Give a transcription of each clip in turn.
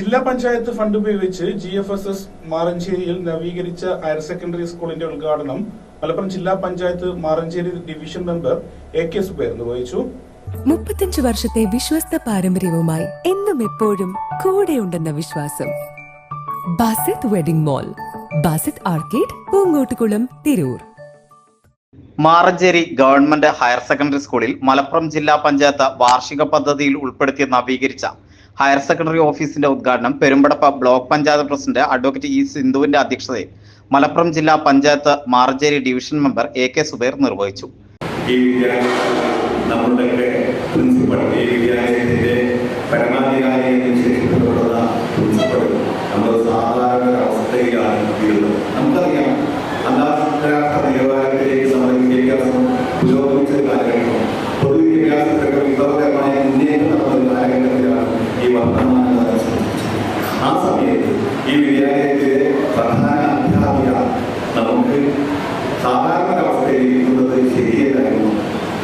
ജില്ലാ പഞ്ചായത്ത് ഫണ്ട് ഉപയോഗിച്ച് G F S S മാറഞ്ചേരിയിൽ നവീകരിച്ച ഹയർ സെക്കൻഡറി സ്കൂളിന്റെ ഉദ്ഘാടനം മലപ്പുറം ജില്ലാ panchayat Maranchery division member A K Subair നിർവഹിച്ചു മുപ്പത്തഞ്ച് വർഷത്തെ വിശ്വസ്ത പാരമ്പര്യവുമായി എന്നും എപ്പോഴും കൂടെയുണ്ടെന്ന വിശ്വാസം. Basith wedding mall Basith arcade Poongottukulam Tirur. Maranchery government higher secondary സ്കൂളിൽ മലപ്പുറം ജില്ലാ പഞ്ചായത്ത് വാർഷിക പദ്ധതിയിൽ ഉൾപ്പെടുത്തി നവീകരിച്ച ഹയർ സെക്കൻഡറി ഓഫീസിന്റെ ഉദ്ഘാടനം Perumpadappu block panchayat president advocate E സിന്ധുവിന്റെ അധ്യക്ഷതയിൽ മലപ്പുറം ജില്ലാ panchayat Maranchery division member A K Subair നിർവഹിച്ചു. ഈ പ്രിൻസിപ്പൽ നമ്മൾ സാധാരണ അവസ്ഥയിലാണ് ഉള്ളത് ഈ വിദ്യാലയത്തിലെ പ്രധാന അധ്യാപിക നമുക്ക് സാധാരണ അവസ്ഥയിൽ ഇരിക്കുന്നത് ശരിയല്ലായിരുന്നു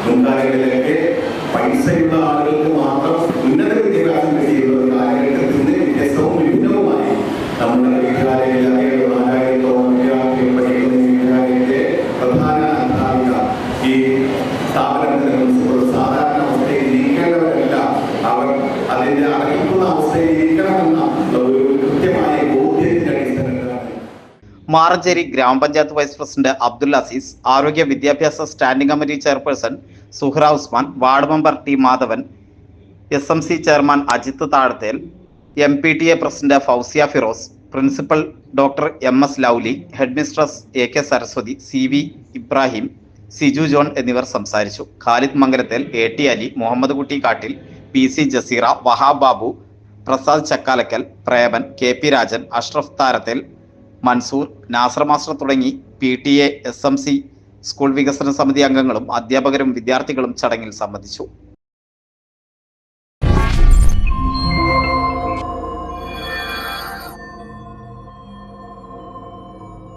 മുൻകാലങ്ങളിലൊക്കെ പൈസയുള്ള ആളുകൾക്ക് മാത്രം ഉന്നത വിദ്യാഭ്യാസം കിട്ടിയുള്ള ഒരു കാലഘട്ടത്തിൽ നിന്ന് വ്യത്യസ്തവും വിഭിന്നവുമായി നമ്മുടെ വിദ്യാലയങ്ങളിൽ നാലായിരത്തോളം വിദ്യാർത്ഥികൾ പഠിക്കുന്ന ഈ വിദ്യാലയത്തിലെ പ്രധാന അധ്യാപിക ഈ സ്ഥാപനത്തിൽ പ്രിൻസിപ്പൾ സാധാരണ അവസ്ഥയിൽ നീക്കേണ്ടവരല്ല അവർ അതിന്റെ അറിയിക്കുന്ന മാറഞ്ചേരി ഗ്രാമപഞ്ചായത്ത് വൈസ് പ്രസിഡന്റ് അബ്ദുൽ അസീസ് ആരോഗ്യ വിദ്യാഭ്യാസ standing committee chairperson Suhra Usman ward member T Madhavan S M C chairman Ajith Thazhathel M P T A president Fousiya Firoz principal doctor M S Lovely head mistress A K Saraswathi C V Ibrahim Siju John എന്നിവർ സംസാരിച്ചു. Khalid Mangalathel A T Ali Muhammad Kutty Kattil P C Jaseera Wahab Babu Prasad Chakkalakkal Preman K P Rajan Ashraf Tharathel Mansoor Nasar master തുടങ്ങി P T A S M C school വികസന സമിതി അംഗങ്ങളും അധ്യാപകരും വിദ്യാർത്ഥികളും ചടങ്ങിൽ സംബന്ധിച്ചു.